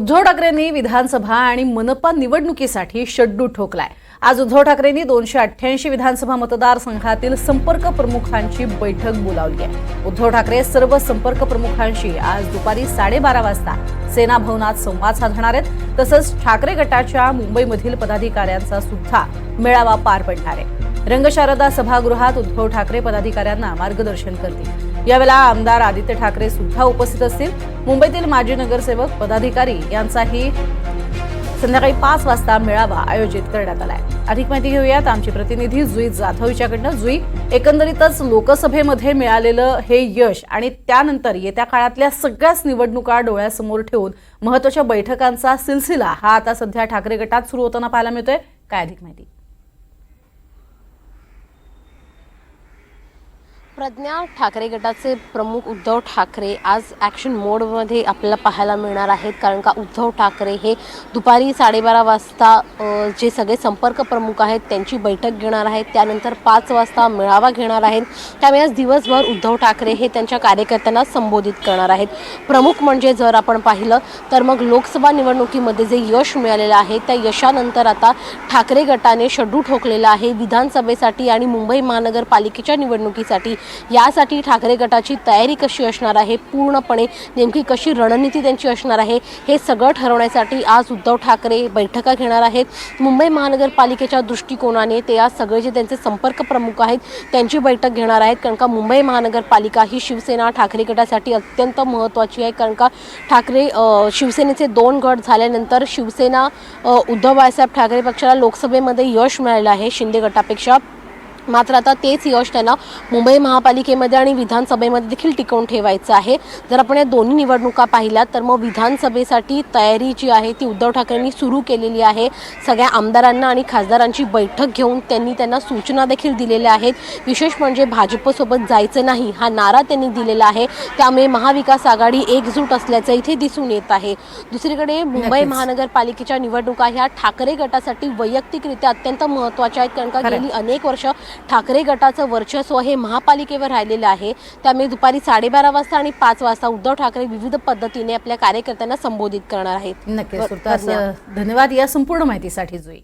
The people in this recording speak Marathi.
उद्धव ठाकरेंनी विधानसभा आणि मनपा निवडणुकीसाठी शड्डू ठोकलाय. आज उद्धव ठाकरेंनी दोनशे अठ्ठ्याऐंशी विधानसभा मतदारसंघातील संपर्क प्रमुखांची बैठक बोलावली आहे. उद्धव ठाकरे सर्व संपर्क प्रमुखांशी आज दुपारी साडेबारा वाजता सेना भवनात संवाद साधणार आहेत. तसंच ठाकरे गटाच्या मुंबईमधील पदाधिकाऱ्यांचा सुद्धा मेळावा पार पडणार आहे. रंगशारदा सभागृहात उद्धव ठाकरे पदाधिकाऱ्यांना मार्गदर्शन करतील. यावेळेला आमदार आदित्य ठाकरे सुद्धा उपस्थित असतील. मुंबईतील माजी नगरसेवक पदाधिकारी यांचाही संध्याकाळी पाच वाजता मेळावा आयोजित करण्यात आलाय. अधिक माहिती घेऊयात. आमची प्रतिनिधी जुई जाधव हिच्याकडनं. जुई एकंदरीतच लोकसभेमध्ये मिळालेलं हे यश आणि त्यानंतर येत्या काळातल्या सगळ्याच निवडणुका डोळ्यासमोर ठेवून महत्त्वाच्या बैठकांचा सिलसिला हा आता सध्या ठाकरे गटात सुरू होताना पाहायला मिळतोय. काय अधिक माहिती? प्रज्ञा ठाकरे गटाचे प्रमुख उद्धव ठाकरे आज ॲक्शन मोडमध्ये आपल्याला पाहायला मिळणार आहेत. कारण का उद्धव ठाकरे हे दुपारी साडेबारा वाजता जे सगळे संपर्क प्रमुख आहेत त्यांची बैठक घेणार आहेत. त्यानंतर पाच वाजता मेळावा घेणार आहेत. त्यामुळे आज दिवसभर उद्धव ठाकरे हे त्यांच्या कार्यकर्त्यांना संबोधित करणार आहेत. प्रमुख म्हणजे जर आपण पाहिलं तर मग लोकसभा निवडणुकीमध्ये जे यश मिळालेलं आहे त्या यशानंतर आता ठाकरे गटाने शड्डू ठोकलेला आहे. विधानसभेसाठी आणि मुंबई महानगरपालिकेच्या निवडणुकीसाठी यासाठी ठाकरे गटाची तयारी कशी असणार आहे? पूर्णपणे नेमकी कशी रणनीती त्यांची असणार आहे? हे सगळं ठरवण्यासाठी आज उद्धव ठाकरे बैठका घेणार आहेत. मुंबई महानगरपालिकेच्या दृष्टिकोनाने ते आज सगळे जे त्यांचे संपर्क प्रमुख आहेत त्यांची बैठक घेणार आहेत. कारण का मुंबई महानगरपालिका ही शिवसेना ठाकरे गटासाठी अत्यंत महत्त्वाची आहे. कारण का ठाकरे शिवसेनेचे दोन गट झाल्यानंतर शिवसेना उद्धव बाळासाहेब ठाकरे पक्षाला लोकसभेमध्ये यश मिळालं आहे. शिंदे गटापेक्षा मात्र आता तेच यश त्यांना मुंबई महापालिकेमध्ये आणि विधानसभेमध्ये देखील टिकवून ठेवायचं आहे. जर आपण या दोन्ही निवडणुका पाहिल्या तर मग विधानसभेसाठी तयारी जी आहे ती उद्धव ठाकरेंनी सुरू केलेली आहे. सगळ्या आमदारांना आणि खासदारांची बैठक घेऊन त्यांनी त्यांना सूचना देखील दिलेल्या आहेत. विशेष म्हणजे भाजपसोबत जायचं नाही हा नारा त्यांनी दिलेला आहे. त्यामुळे महाविकास आघाडी एकजूट असल्याचं इथे दिसून येत आहे. दुसरीकडे मुंबई. महानगरपालिकेच्या निवडणुका ह्या ठाकरे गटासाठी वैयक्तिकरित्या अत्यंत महत्त्वाच्या आहेत कारण का. गेली अनेक वर्ष ठाकरे गटाचं वर्चस्व हे महापालिकेवर राहिलेलं आहे. त्यामुळे दुपारी साडेबारा वाजता आणि पाच वाजता उद्धव ठाकरे विविध पद्धतीने आपल्या कार्यकर्त्यांना संबोधित करणार आहेत. धन्यवाद या संपूर्ण माहितीसाठी जुई.